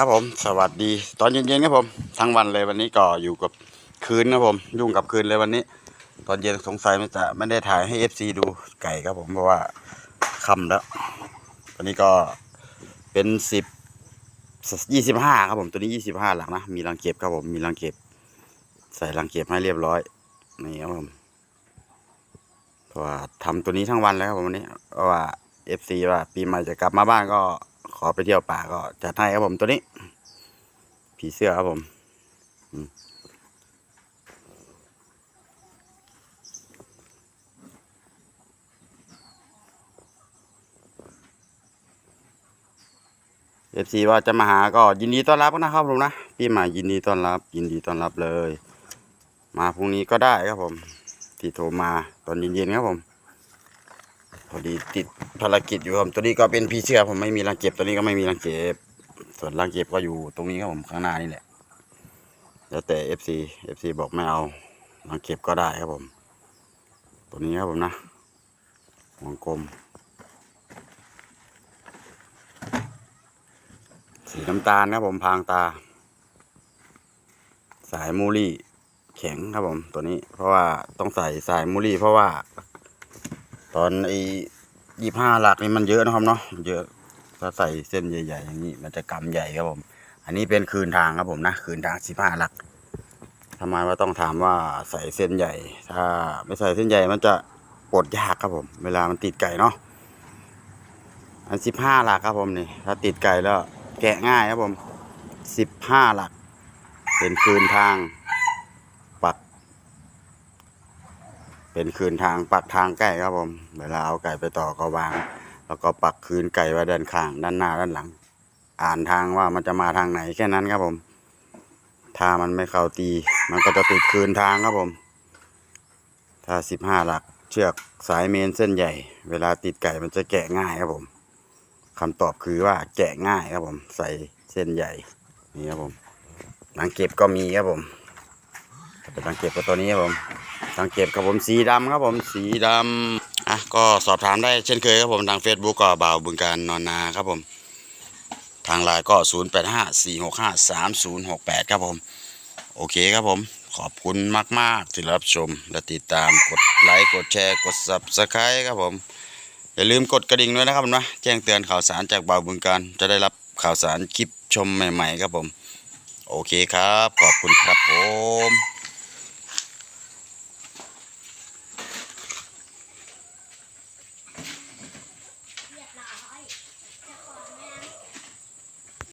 ครับผม สวัสดี ตอนเย็นๆครับผม ทั้งวันเลยวันนี้ก็อยู่กับคืนครับผม ยุ่งกับคืนเลยวันนี้ ตอนเย็นสงสัยมันจะไม่ได้ถ่ายให้เอฟซีดูไก่ครับผมเพราะว่าค่ำแล้ว ตอนนี้ก็เป็นสิบยี่สิบห้าครับผมตัวนี้ยี่สิบห้าหลักนะ มีรังเก็บครับผม มีรังเก็บ ใส่รังเก็บให้เรียบร้อย นี่ครับผมเพราะว่าทำตัวนี้ทั้งวันแล้วครับผมวันนี้เพราะว่าเอฟซีว่าปีใหม่จะกลับมาบ้านก็ ขอไปเที่ยวป่าก็จัดให้ครับผมตัวนี้ ผีเสื้อครับผมเอฟซีว่าจะมาหาก็ยินดีต้อนรับนะครับผมนะปีใหม่ยินดีต้อนรับ ยินดีต้อนรับเลย มาพรุ่งนี้ก็ได้ครับผมที่โทรมาตอนเย็นๆครับผม พอดีติดภารกิจอยู่ครับตัวนี้ก็เป็นพีเชื่อผมไม่มีรังเก็บตัวนี้ก็ไม่มีรังเก็บ ส่วนรังเก็บก็อยู่ตรงนี้ครับผมข้างหน้านี่แหละ แล้วแต่ FC FC บอกไม่เอารังเก็บก็ได้ครับผม ตัวนี้ครับผมนะวงกลม สีน้ำตาลครับผมพางตา สายมูลี่แข็งครับผมตัวนี้ เพราะว่าต้องใส่สายมูลี่เพราะว่า ตอนไอ้ยี่ห้าหลักนี่มันเยอะนะครับเนาะเยอะถ้าใส่เส้นใหญ่ๆอย่างนี้มันจะกำใหญ่ครับผม อันนี้เป็นคืนทางครับผมนะคืนทางสิบห้าหลักทำไมว่าต้องถามว่าใส่เส้นใหญ่ ถ้าไม่ใส่เส้นใหญ่มันจะปลดยากครับผม เวลามันติดไก่เนาะอันสิบห้าหลักครับผมนี่ ถ้าติดไก่แล้วแกะง่ายครับผมสิบห้าหลัก เป็นคืนทางปัก เป็นคืนทางปักทางไก่ครับผม เวลาเอาไก่ไปต่อก็วาง แล้วก็ปักคืนไก่ไว้ด้านข้าง ด้านหน้าด้านหลัง อ่านทางว่ามันจะมาทางไหนแค่นั้นครับผม ถ้ามันไม่เข้าตี มันก็จะติดคืนทางครับผม ถ้าสิบห้าหลักเชือกสายเมนเส้นใหญ่ เวลาติดไก่มันจะแกะง่ายครับผมคำตอบคือว่าแกะง่ายครับผม ใส่เส้นใหญ่นี่ครับผมหลังเก็บก็มีครับผมเป็นหลังเก็บก็ตัวนี้ครับผม หลังเก็บครับผมสีดำครับผมสีดำอะก็สอบถามได้เช่นเคยครับผมทาง Facebook ก็บ่าวบึงการนอนนาครับผม ทางไลน์ก็ 0 8 5 4 6 5 3 0 6 8 ครับผม โอเคครับผม ขอบคุณมาก ๆ ที่รับชม และติดตามกดไลค์กดแชร์กด Subscribe ครับผม อย่าลืมกดกระดิ่งด้วยนะครับผมนะแจ้งเตือนข่าวสารจากบ่าวบึงการจะได้รับข่าวสารคลิปชมใหม่ ๆ ครับผม โอเคครับ ขอบคุณครับผม